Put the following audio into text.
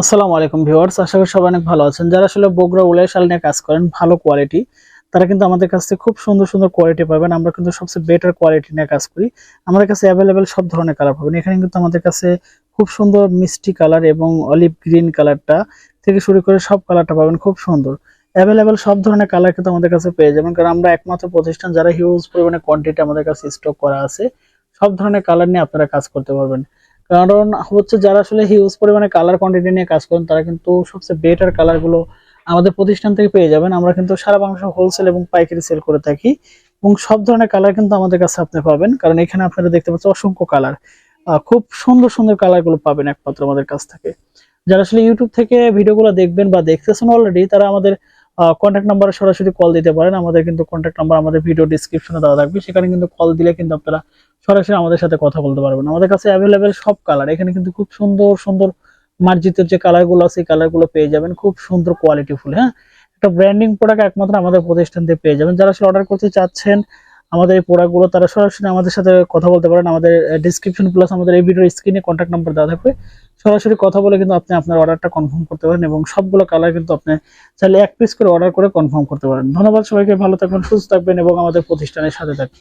আসসালামু আলাইকুম ভিউয়ার্স, আশা করি সবাই অনেক ভালো আছেন। যারা আসলে বগুড়া উলের শাল নিয়ে কাজ করেন, ভালো কোয়ালিটি তারা কিন্তু আমাদের কাছ থেকে খুব সুন্দর সুন্দর কোয়ালিটি পাবেন। আমরা কিন্তু সবচেয়ে বেটার কোয়ালিটি নিয়ে কাজ করি। আমাদের কাছে অ্যাভেলেবেল সব ধরনের কালার পাবেন। এখানে কিন্তু আমাদের কাছে খুব সুন্দর মিষ্টি কালার এবং অলিভ গ্রিন কালারটা থেকে শুরু করে সব কালারটা পাবেন, খুব সুন্দর। অ্যাভেলেবেল সব ধরনের কালার কিন্তু আমাদের কাছে পেয়ে যাবেন। কারণ আমরা একমাত্র প্রতিষ্ঠান যারা হিউজ পরিমাণে কোয়ান্টিটি আমাদের কাছে স্টক করা আছে, সব ধরনের কালার নিয়ে আপনারা কাজ করতে পারবেন। কারণ হচ্ছে যারা আসলে হিউজ পরিমাণে কালার কোয়ান্টিটি নিয়ে কাজ করেন, তারা কিন্তু সবচেয়ে বেটার কালারগুলো আমাদের প্রতিষ্ঠান থেকে পেয়ে যাবেন। আমরা কিন্তু সারা বাংলাদেশে হোলসেল এবং পাইকারি সেল করে থাকি এবং সব ধরনের কালার কিন্তু আমাদের কাছে আপনি পাবেন। কারণ এখানে আপনারা দেখতে পাচ্ছেন অসংখ্য কালার খুব সুন্দর সুন্দর কালারগুলো পাবেন একমাত্র আমাদের কাছ থেকে। যারা আসলে ইউটিউব থেকে ভিডিওগুলো দেখবেন বা দেখতেছেন অলরেডি তারা আমাদের কন্ট্যাক্ট নাম্বারে সরাসরি কল দিতে পারেন। আমাদের কিন্তু কন্ট্যাক্ট নাম্বার আমাদের ভিডিও ডিসক্রিপশনে দেওয়া থাকবে। সেখানে কিন্তু কল দিলে কিন্তু আপনারা সরাসরি আমাদের সাথে কথা বলতে পারবেন। আমাদের কাছে অ্যাভেলেবেল সব কালার এখানে কিন্তু খুব সুন্দর সুন্দর মার্জিতের যে কালারগুলো আছে কালারগুলো পেয়ে যাবেন। খুব সুন্দর কোয়ালিটি ফুল হ্যাঁ? একটা ব্র্যান্ডিং প্রোডাক্ট একমাত্র আমাদের প্রতিষ্ঠান থেকে পেয়ে যাবেন। যারা আসলে অর্ডার করতে চাচ্ছেন আমাদের এই প্রোডাক্টগুলো তারা সরাসরি আমাদের সাথে কথা বলতে পারেন। আমাদের ডিসক্রিপশন প্লাস আমাদের এই ভিডিওর স্ক্রিনে কন্ট্যাক্ট নাম্বার দেওয়া থাকবে। সরাসরি কথা বলে কিন্তু আপনি আপনার অর্ডারটা কনফার্ম করতে পারেন এবং সবগুলো কালার কিন্তু আপনি চাইলে এক পিস করে অর্ডার করে কনফার্ম করতে পারেন। ধন্যবাদ সবাইকে, ভালো থাকবেন, সুস্থ থাকবেন এবং আমাদের প্রতিষ্ঠানের সাথে থাকবেন।